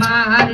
মার